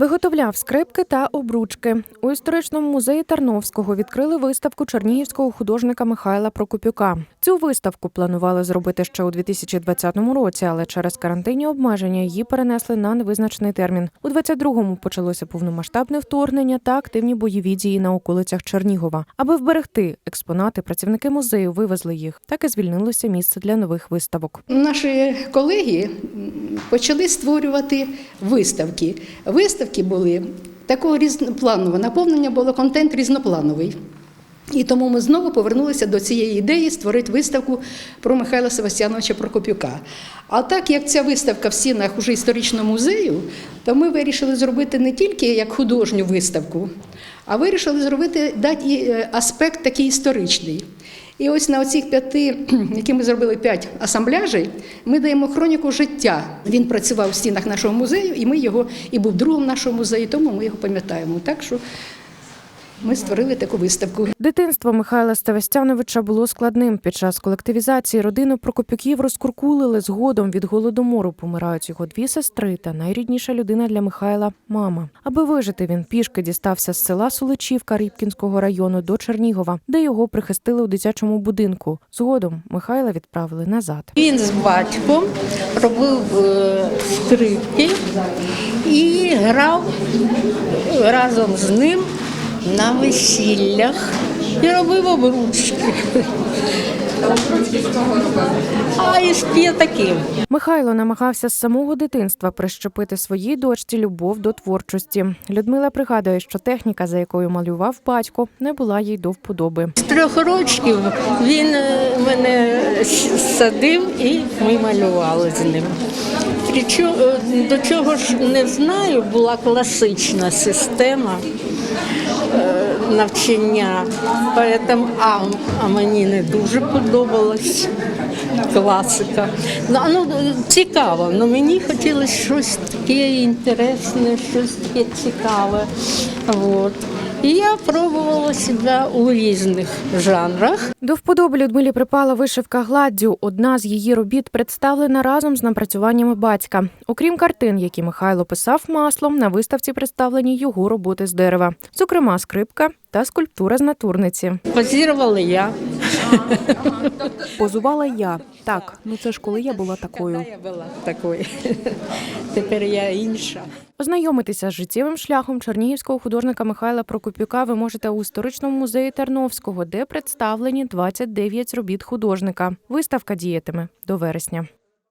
Виготовляв скрипки та обручки. У історичному музеї Тарновського відкрили виставку чернігівського художника Михайла Прокопюка. Цю виставку планували зробити ще у 2020 році, але через карантинні обмеження її перенесли на невизначений термін. У 22-му почалося повномасштабне вторгнення та активні бойові дії на околицях Чернігова. Аби вберегти експонати, працівники музею вивезли їх. Так і звільнилося місце для нових виставок. Наші колеги почали створювати виставки. Виставки були такого різнопланового наповнення було контент різноплановий. І тому ми знову повернулися до цієї ідеї створити виставку про Михайла Севастьяновича Прокопюка. А так як ця виставка в стінах уже історичного музею, то ми вирішили зробити не тільки як художню виставку, а вирішили зробити дати е, аспект такий історичний. І ось на оцих п'яти, які ми зробили п'ять асамбляжей, ми даємо хроніку життя. Він працював в стінах нашого музею, і ми його і був другом нашого музею, тому ми його пам'ятаємо. Так що ми створили таку виставку. Дитинство Михайла Ставестяновича було складним. Під час колективізації родину Прокопюків розкуркулили згодом від голодомору. Помирають його дві сестри та найрідніша людина для Михайла мама. Аби вижити, він пішки дістався з села Соличівка Рібкінського району до Чернігова, де його прихистили у дитячому будинку. Згодом Михайла відправили назад. Він з батьком робив е, скрипки і грав разом з ним на весіллях і робив обручки. А із п'ятаків. Михайло намагався з самого дитинства прищепити своїй дочці любов до творчості. Людмила пригадує, що техніка, за якою малював батько, не була їй до вподоби. З трьох рочків він е, мене садив і ми малювали з ним. Е, До чого ж не знаю, була класична система навчання, Поэтому, а, а мені не дуже подобалась класика. Ну, ну, цікаво, ну мені хотілося щось таке інтересне, щось таке цікаве. Вот. І я пробувала себе у різних жанрах. До вподоби Людмилі припала вишивка гладдю. Одна з її робіт представлена разом з напрацюваннями батька. Окрім картин, які Михайло писав маслом, на виставці представлені його роботи з дерева, зокрема скрипка та скульптура з натурниці. Позірувала я. Позувала я так. Ну це ж коли я була такою. Я була такою. Тепер я інша. Ознайомитися з життєвим шляхом чернігівського художника Михайла Прокопюка ви можете у історичному музеї Терновського, де представлені 29 робіт художника. Виставка діятиме до вересня.